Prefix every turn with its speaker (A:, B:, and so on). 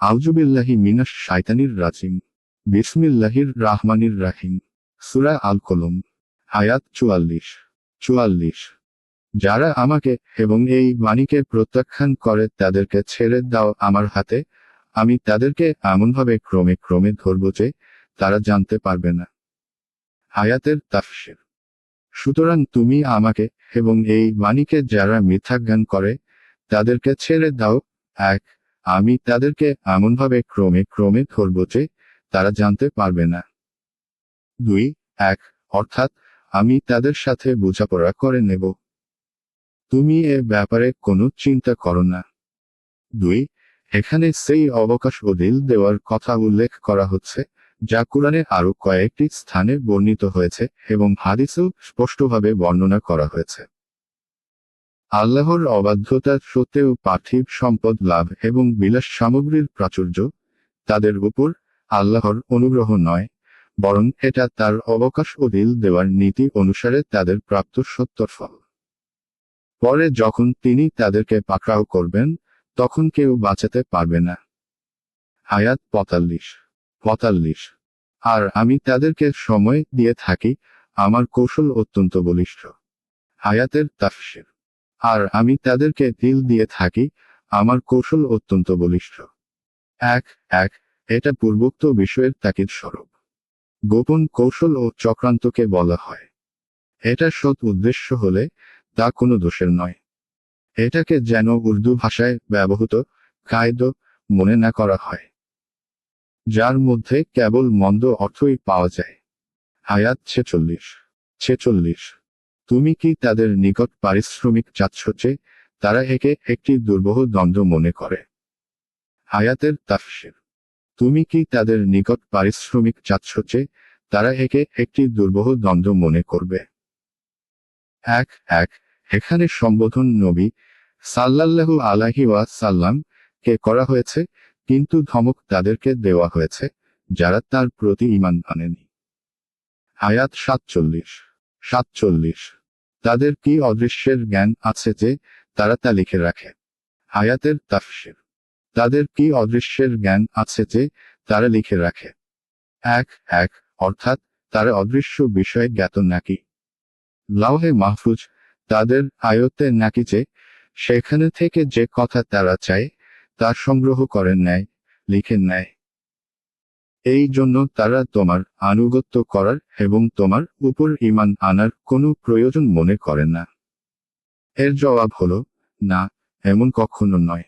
A: আউজুবিল্লাহি মিনাস শাইতানির রাজিম। বিসমিল্লাহির রাহমানির রাহিম। সুরা আল কলম আয়াত চুয়াল্লিশ চুয়াল্লিশ। যারা আমাকে এবং এই বাণীকে প্রত্যাখ্যান করে তাদেরকে ছেড়ে দাও আমার হাতে, আমি তাদেরকে এমনভাবে ক্রমে ক্রমে ধরব যে তারা জানতে পারবে না। আয়াতের তাফসির। সুতরাং তুমি আমাকে এবং এই বাণীকে যারা মিথ্যা জ্ঞান করে, তাদেরকে ছেড়ে দাও। এক আমি তাদেরকে এমনভাবে ক্রমে ক্রমে ধরব যে তারা জানতে পারবে না। দুই, এক, অর্থাৎ আমি তাদের সাথে বোঝাপড়া করে নেব। তুমি এ ব্যাপারে কোনো চিন্তা করো না। দুই, এখানে সেই অবকাশ ও দিল দেওয়ার কথা উল্লেখ করা হচ্ছে, যা কোরআনে আরও কয়েকটি স্থানে বর্ণিত হয়েছে এবং হাদিসেও স্পষ্টভাবে বর্ণনা করা হয়েছে। আল্লাহর অবাধ্যতা সত্ত্বেও পার্থিব সম্পদ লাভ এবং বিলাস সামগ্রীর প্রাচুর্য তাদের উপর আল্লাহর অনুগ্রহ নয়, বরং এটা তার অবকাশ ও দিল দেওয়ার নীতি অনুসারে তাদের প্রাপ্ত সত্তর ফল। পরে যখন তিনি তাদেরকে পাকড়াও করবেন, তখন কেউ বাঁচাতে পারবে না। আয়াত পঁয়তাল্লিশ পঁয়তাল্লিশ, আর আমি তাদেরকে সময় দিয়ে থাকি, আমার কৌশল অত্যন্ত বলিষ্ঠ। আয়াতের তাফসির। আর আমি তাদেরকে দিল দিয়ে থাকি, আমার কৌশল অত্যন্ত বলিষ্ঠ। এক এক, এটা পূর্বোক্ত বিষয়ের তাকিদ স্বরূপ। গোপন কৌশল ও চক্রান্তকে বলা হয়। এটা সৎ উদ্দেশ্য হলে তা কোনো দোষের নয়। এটাকে যেন উর্দু ভাষায় ব্যবহৃত, কায়দ, মনে না করা হয়। যার মধ্যে কেবল মন্দ অর্থই পাওয়া যায়। আয়াত ছেচল্লিশ ছেচল্লিশ। তুমি কি তাদের নিকট পারিশ্রমিক চাচ্ছ যে তারা একে একটি দুর্বহ দ্বন্দ্ব মনে করে? আয়াতের তাফসির। তুমি কি তাদের নিকট পারিশ্রমিক চাচ্ছ যে তারা একে একটি দুর্বহ দ্বন্দ্ব মনে করবে? এক এক, এখানে সম্বোধন নবী সাল্লাল্লাহু আলাহি ওয়া সাল্লাম কে করা হয়েছে, কিন্তু ধমক তাদেরকে দেওয়া হয়েছে, যারা তার প্রতি ইমান আনেনি। আয়াত সাতচল্লিশ। সাতচল্লিশ। তাদের কি অদৃশ্যের জ্ঞান আছে যে তারা তা লিখে রাখে? আয়াতের তাফসির। তাদের কি অদৃশ্যের জ্ঞান আছে যে তারা লিখে রাখে? এক এক, অর্থাৎ তারা অদৃশ্য বিষয়ে জ্ঞাত নাকি? লাউহে মাহফুজ, তাদের আয়ত্তে নাকি যে সেখানে থেকে যে কথা তারা চায়, তা সংগ্রহ করেন নেয় লিখেন নেয় এই জন্য তারা তোমার আনুগত্য করার এবং তোমার উপর ইমান আনার কোনো প্রয়োজন মনে করে না। এর জবাব হলো, না, এমন কখনো নয়।